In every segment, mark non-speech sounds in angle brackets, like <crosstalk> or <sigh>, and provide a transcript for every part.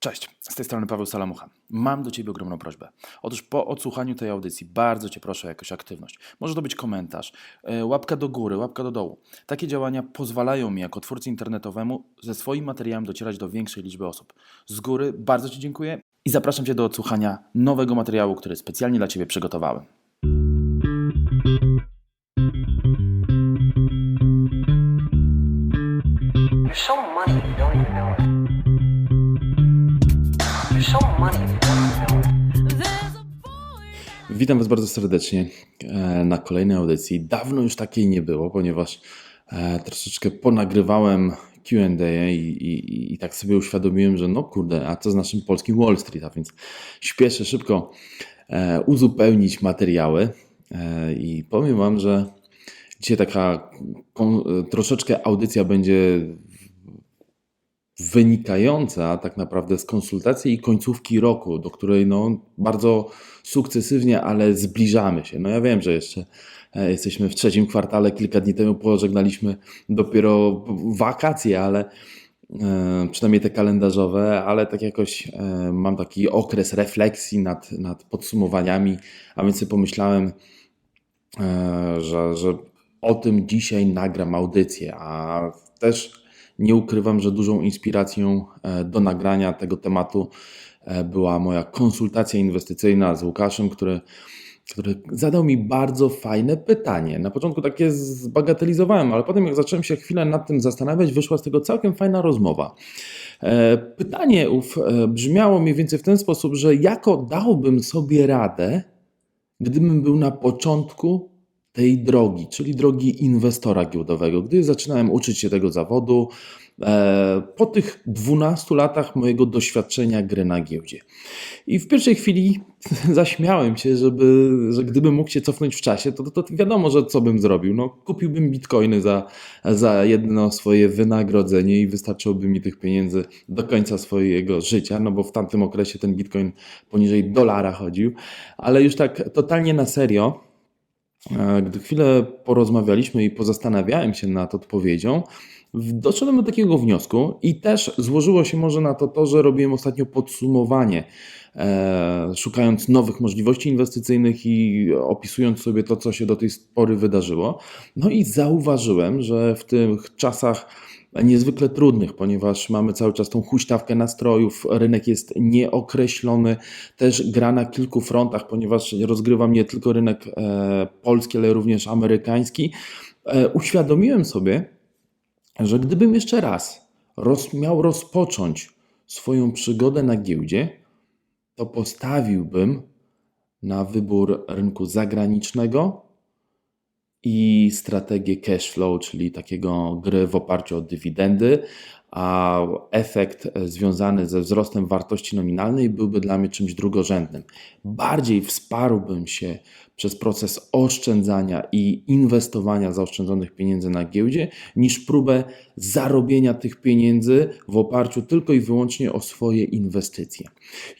Cześć, z tej strony Paweł Salamucha. Mam do Ciebie ogromną prośbę. Otóż po odsłuchaniu tej audycji bardzo Cię proszę o jakąś aktywność. Może to być komentarz, e, łapka do góry, łapka do dołu. Takie działania pozwalają mi jako twórcy internetowemu ze swoim materiałem docierać do większej liczby osób. Z góry bardzo Ci dziękuję i zapraszam Cię do odsłuchania nowego materiału, który specjalnie dla Ciebie przygotowałem. Witam Was bardzo serdecznie e, na kolejnej audycji. Dawno już takiej nie było, ponieważ e, troszeczkę ponagrywałem Q&A i, i, i tak sobie uświadomiłem, że no kurde, a co z naszym polskim Wall Street, a więc śpieszę szybko e, uzupełnić materiały i powiem Wam, że dzisiaj taka troszeczkę audycja będzie wynikająca tak naprawdę z konsultacji i końcówki roku, do której no, bardzo sukcesywnie, ale zbliżamy się. No ja wiem, że jeszcze e, jesteśmy w trzecim kwartale, kilka dni temu pożegnaliśmy dopiero wakacje, ale e, przynajmniej te kalendarzowe, ale tak jakoś e, mam taki okres refleksji nad, nad podsumowaniami, a więc pomyślałem, że, że o tym dzisiaj nagram audycję, a też nie ukrywam, że dużą inspiracją e, do nagrania tego tematu e, była moja konsultacja inwestycyjna z Łukaszem, który, który zadał mi bardzo fajne pytanie. Na początku takie zbagatelizowałem, ale potem jak zacząłem się chwilę nad tym zastanawiać, wyszła z tego całkiem fajna rozmowa. E, Pytanie ów brzmiało mniej więcej w ten sposób, że jako dałbym sobie radę, gdybym był na początku tej drogi, czyli drogi inwestora giełdowego. Gdy zaczynałem uczyć się tego zawodu, e, po tych 12 latach mojego doświadczenia gry na giełdzie. I w pierwszej chwili <laughs> zaśmiałem się, żeby, że gdybym mógł się cofnąć w czasie, to, to, to wiadomo, że co bym zrobił. No, kupiłbym bitcoiny za, za jedno swoje wynagrodzenie i wystarczyłoby mi tych pieniędzy do końca swojego życia, no bo w tamtym okresie ten bitcoin poniżej dolara chodził. Ale już tak totalnie na serio, Gdy chwilę porozmawialiśmy i pozastanawiałem się nad odpowiedzią, doszedłem do takiego wniosku i też złożyło się może na to to, że robiłem ostatnio podsumowanie, e, szukając nowych możliwości inwestycyjnych i opisując sobie to, co się do tej pory wydarzyło. No i zauważyłem, że w tych czasach niezwykle trudnych, ponieważ mamy cały czas tą huśtawkę nastrojów, rynek jest nieokreślony, też gra na kilku frontach, ponieważ rozgrywa mnie tylko rynek e, polski, ale również amerykański. E, uświadomiłem sobie, że gdybym jeszcze raz roz, miał rozpocząć swoją przygodę na giełdzie, to postawiłbym na wybór rynku zagranicznego i strategię cash flow, czyli takiego gry w oparciu o dywidendy, a efekt e, związany ze wzrostem wartości nominalnej byłby dla mnie czymś drugorzędnym. Bardziej wsparłbym się przez proces oszczędzania i inwestowania zaoszczędzonych pieniędzy na giełdzie, niż próbę zarobienia tych pieniędzy w oparciu tylko i wyłącznie o swoje inwestycje.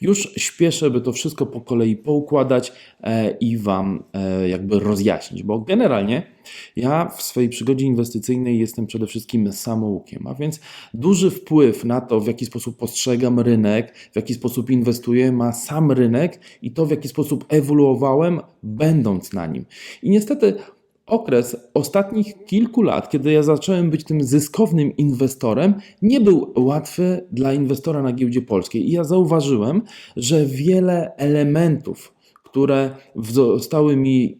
Już śpieszę, by to wszystko po kolei poukładać e, i Wam e, jakby rozjaśnić, bo generalnie ja w swojej przygodzie inwestycyjnej jestem przede wszystkim samoukiem, a więc duży wpływ na to, w jaki sposób postrzegam rynek, w jaki sposób inwestuję, ma sam rynek i to, w jaki sposób ewoluowałem, będąc na nim. I niestety okres ostatnich kilku lat, kiedy ja zacząłem być tym zyskownym inwestorem, nie był łatwy dla inwestora na giełdzie polskiej. I ja zauważyłem, że wiele elementów, które zostały mi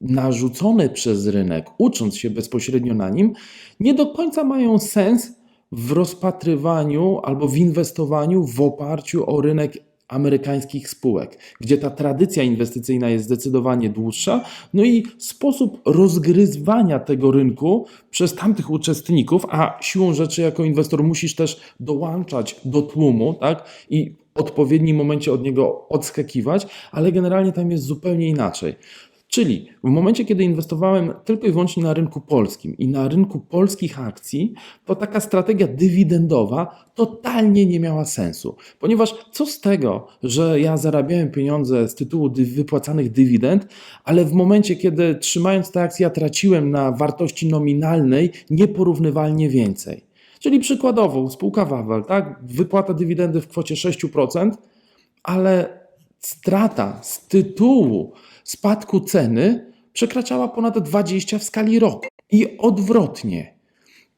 narzucone przez rynek, ucząc się bezpośrednio na nim, nie do końca mają sens w rozpatrywaniu albo w inwestowaniu w oparciu o rynek amerykańskich spółek, gdzie ta tradycja inwestycyjna jest zdecydowanie dłuższa, no i sposób rozgryzwania tego rynku przez tamtych uczestników, a siłą rzeczy jako inwestor musisz też dołączać do tłumu, tak? I w odpowiednim momencie od niego odskakiwać, ale generalnie tam jest zupełnie inaczej. Czyli w momencie, kiedy inwestowałem tylko i wyłącznie na rynku polskim i na rynku polskich akcji, to taka strategia dywidendowa totalnie nie miała sensu. Ponieważ co z tego, że ja zarabiałem pieniądze z tytułu wypłacanych dywidend, ale w momencie, kiedy trzymając te akcje, ja traciłem na wartości nominalnej nieporównywalnie więcej. Czyli przykładowo spółka Wawel, tak? wypłata dywidendy w kwocie 6%, ale strata z tytułu spadku ceny przekraczała ponad 20 w skali roku. I odwrotnie.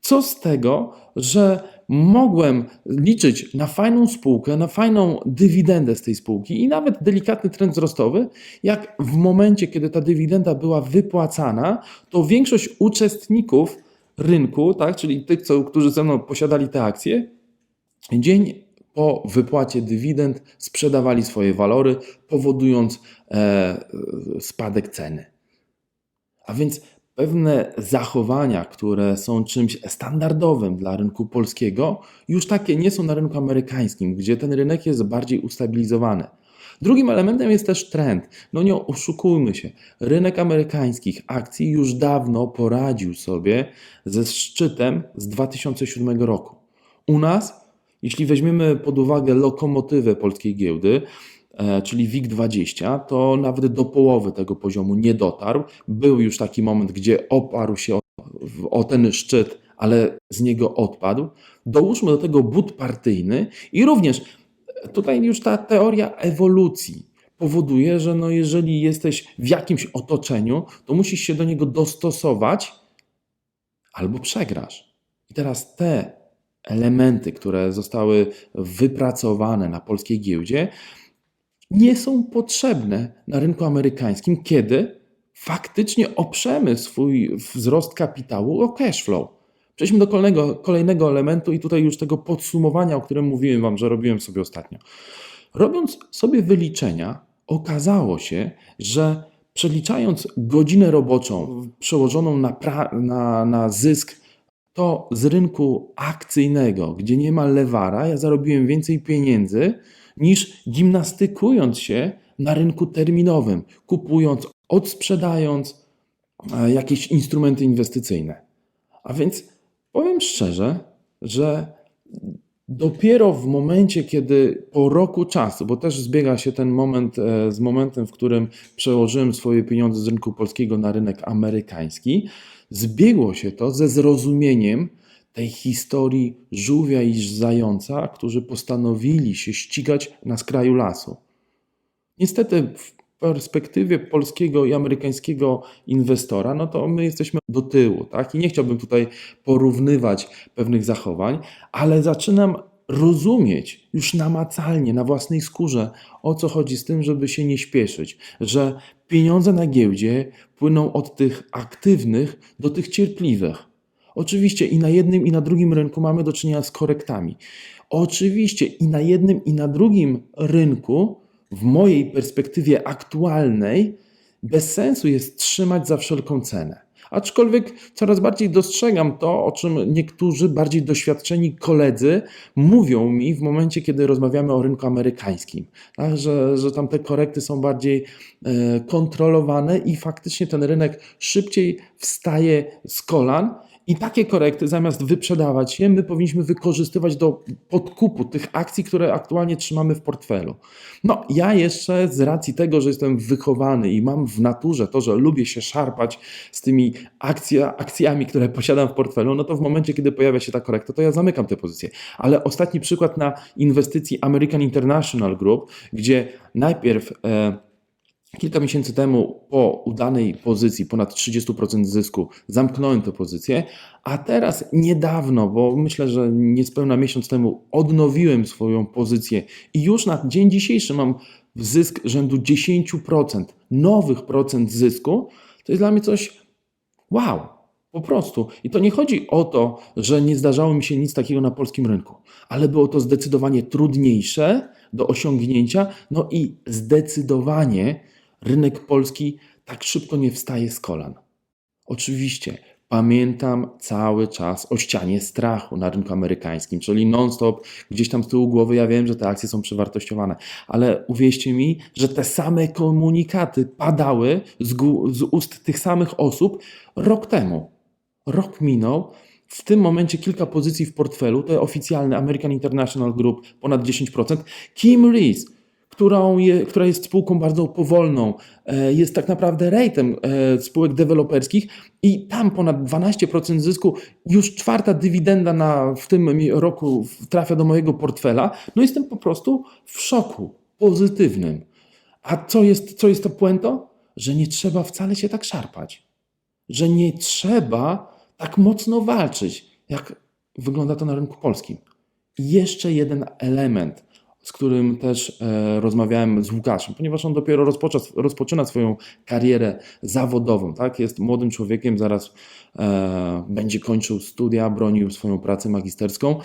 Co z tego, że mogłem liczyć na fajną spółkę, na fajną dywidendę z tej spółki i nawet delikatny trend wzrostowy, jak w momencie, kiedy ta dywidenda była wypłacana, to większość uczestników rynku, tak, czyli tych, co, którzy ze mną posiadali te akcje, dzień po wypłacie dywidend sprzedawali swoje walory, powodując e, spadek ceny. A więc pewne zachowania, które są czymś standardowym dla rynku polskiego, już takie nie są na rynku amerykańskim, gdzie ten rynek jest bardziej ustabilizowany. Drugim elementem jest też trend. No nie oszukujmy się, rynek amerykańskich akcji już dawno poradził sobie ze szczytem z 2007 roku. U nas, jeśli weźmiemy pod uwagę lokomotywę polskiej giełdy, e, czyli WIG20, to nawet do połowy tego poziomu nie dotarł. Był już taki moment, gdzie oparł się o, o ten szczyt, ale z niego odpadł. Dołóżmy do tego but partyjny i również tutaj już ta teoria ewolucji powoduje, że no jeżeli jesteś w jakimś otoczeniu, to musisz się do niego dostosować albo przegrasz. I teraz te elementy, które zostały wypracowane na polskiej giełdzie, nie są potrzebne na rynku amerykańskim, kiedy faktycznie oprzemy swój wzrost kapitału o cash flow. Przejdźmy do kolejnego, kolejnego elementu i tutaj już tego podsumowania, o którym mówiłem Wam, że robiłem sobie ostatnio. Robiąc sobie wyliczenia, okazało się, że przeliczając godzinę roboczą przełożoną na, na, na zysk, to z rynku akcyjnego, gdzie nie ma lewara, ja zarobiłem więcej pieniędzy niż gimnastykując się na rynku terminowym, kupując, odsprzedając e, jakieś instrumenty inwestycyjne. A więc powiem szczerze, że dopiero w momencie, kiedy po roku czasu, bo też zbiega się ten moment e, z momentem, w którym przełożyłem swoje pieniądze z rynku polskiego na rynek amerykański, zbiegło się to ze zrozumieniem tej historii żółwia i zająca, którzy postanowili się ścigać na skraju lasu. Niestety perspektywie polskiego i amerykańskiego inwestora, no to my jesteśmy do tyłu, tak? I nie chciałbym tutaj porównywać pewnych zachowań, ale zaczynam rozumieć już namacalnie, na własnej skórze, o co chodzi z tym, żeby się nie śpieszyć, że pieniądze na giełdzie płyną od tych aktywnych do tych cierpliwych. Oczywiście i na jednym, i na drugim rynku mamy do czynienia z korektami. Oczywiście i na jednym, i na drugim rynku, w mojej perspektywie aktualnej, bez sensu jest trzymać za wszelką cenę. Aczkolwiek coraz bardziej dostrzegam to, o czym niektórzy bardziej doświadczeni koledzy mówią mi w momencie, kiedy rozmawiamy o rynku amerykańskim, tak? że, że tam te korekty są bardziej e, kontrolowane i faktycznie ten rynek szybciej wstaje z kolan. I takie korekty, zamiast wyprzedawać je, my powinniśmy wykorzystywać do podkupu tych akcji, które aktualnie trzymamy w portfelu. No, ja jeszcze z racji tego, że jestem wychowany i mam w naturze to, że lubię się szarpać z tymi akcja, akcjami, które posiadam w portfelu, no to w momencie, kiedy pojawia się ta korekta, to ja zamykam te pozycje. Ale ostatni przykład na inwestycji American International Group, gdzie najpierw. E, Kilka miesięcy temu, po udanej pozycji, ponad 30% zysku, zamknąłem tę pozycję, a teraz niedawno, bo myślę, że niespełna miesiąc temu, odnowiłem swoją pozycję i już na dzień dzisiejszy mam zysk rzędu 10%, nowych procent zysku. To jest dla mnie coś wow, po prostu. I to nie chodzi o to, że nie zdarzało mi się nic takiego na polskim rynku, ale było to zdecydowanie trudniejsze do osiągnięcia, no i zdecydowanie rynek polski tak szybko nie wstaje z kolan. Oczywiście pamiętam cały czas o ścianie strachu na rynku amerykańskim, czyli non-stop gdzieś tam z tyłu głowy ja wiem, że te akcje są przewartościowane, ale uwierzcie mi, że te same komunikaty padały z, z ust tych samych osób rok temu. Rok minął, w tym momencie kilka pozycji w portfelu, to oficjalny American International Group ponad 10%, Kim Rees, którą je, która jest spółką bardzo powolną, e, jest tak naprawdę rejtem e, spółek deweloperskich i tam ponad 12% zysku, już czwarta dywidenda na, w tym roku trafia do mojego portfela, no jestem po prostu w szoku pozytywnym. A co jest, co jest to puento? Że nie trzeba wcale się tak szarpać. Że nie trzeba tak mocno walczyć, jak wygląda to na rynku polskim. Jeszcze jeden element, z którym też e, rozmawiałem z Łukaszem, ponieważ on dopiero rozpoczą, rozpoczyna swoją karierę zawodową, tak? Jest młodym człowiekiem, zaraz e, będzie kończył studia, bronił swoją pracę magisterską.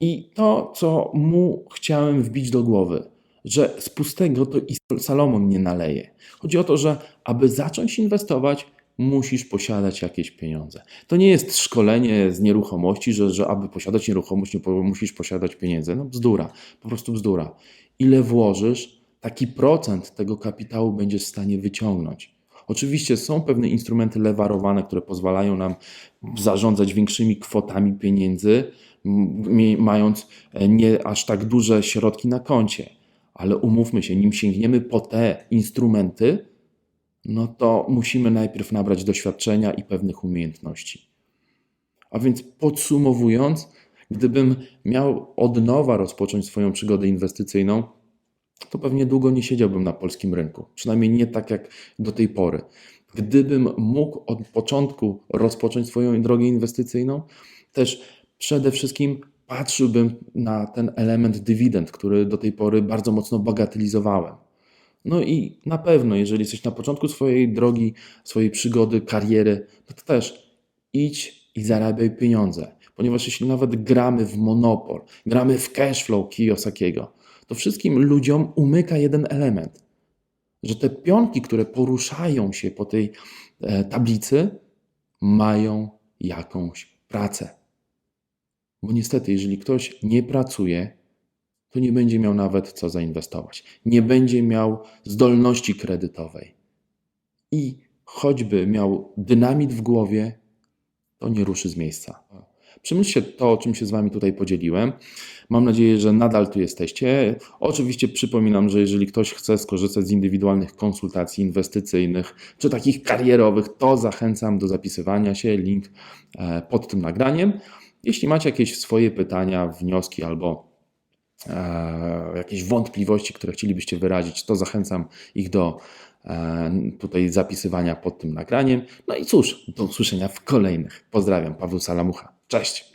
I to, co mu chciałem wbić do głowy, że z pustego to i Salomon nie naleje. Chodzi o to, że aby zacząć inwestować, musisz posiadać jakieś pieniądze. To nie jest szkolenie z nieruchomości, że, że aby posiadać nieruchomość, musisz posiadać pieniędzy. No bzdura, po prostu bzdura. Ile włożysz, taki procent tego kapitału będziesz w stanie wyciągnąć. Oczywiście są pewne instrumenty lewarowane, które pozwalają nam zarządzać większymi kwotami pieniędzy, mając e, nie aż tak duże środki na koncie. Ale umówmy się, nim sięgniemy po te instrumenty, no to musimy najpierw nabrać doświadczenia i pewnych umiejętności. A więc podsumowując, gdybym miał od nowa rozpocząć swoją przygodę inwestycyjną, to pewnie długo nie siedziałbym na polskim rynku. Przynajmniej nie tak jak do tej pory. Gdybym mógł od początku rozpocząć swoją drogę inwestycyjną, też przede wszystkim patrzyłbym na ten element dywidend, który do tej pory bardzo mocno bagatelizowałem. No i na pewno, jeżeli jesteś na początku swojej drogi, swojej przygody, kariery, no to też idź i zarabiaj pieniądze. Ponieważ jeśli nawet gramy w monopol, gramy w cashflow Kiyosakiego, to wszystkim ludziom umyka jeden element. Że te pionki, które poruszają się po tej e, tablicy, mają jakąś pracę. Bo niestety, jeżeli ktoś nie pracuje, to nie będzie miał nawet co zainwestować. Nie będzie miał zdolności kredytowej. I choćby miał dynamit w głowie, to nie ruszy z miejsca. Przemyślcie to, o czym się z Wami tutaj podzieliłem. Mam nadzieję, że nadal tu jesteście. Oczywiście przypominam, że jeżeli ktoś chce skorzystać z indywidualnych konsultacji inwestycyjnych czy takich karierowych, to zachęcam do zapisywania się. Link e, pod tym nagraniem. Jeśli macie jakieś swoje pytania, wnioski albo jakieś wątpliwości, które chcielibyście wyrazić, to zachęcam ich do e, tutaj zapisywania pod tym nagraniem. No i cóż, do usłyszenia w kolejnych. Pozdrawiam, Paweł Salamucha. Cześć!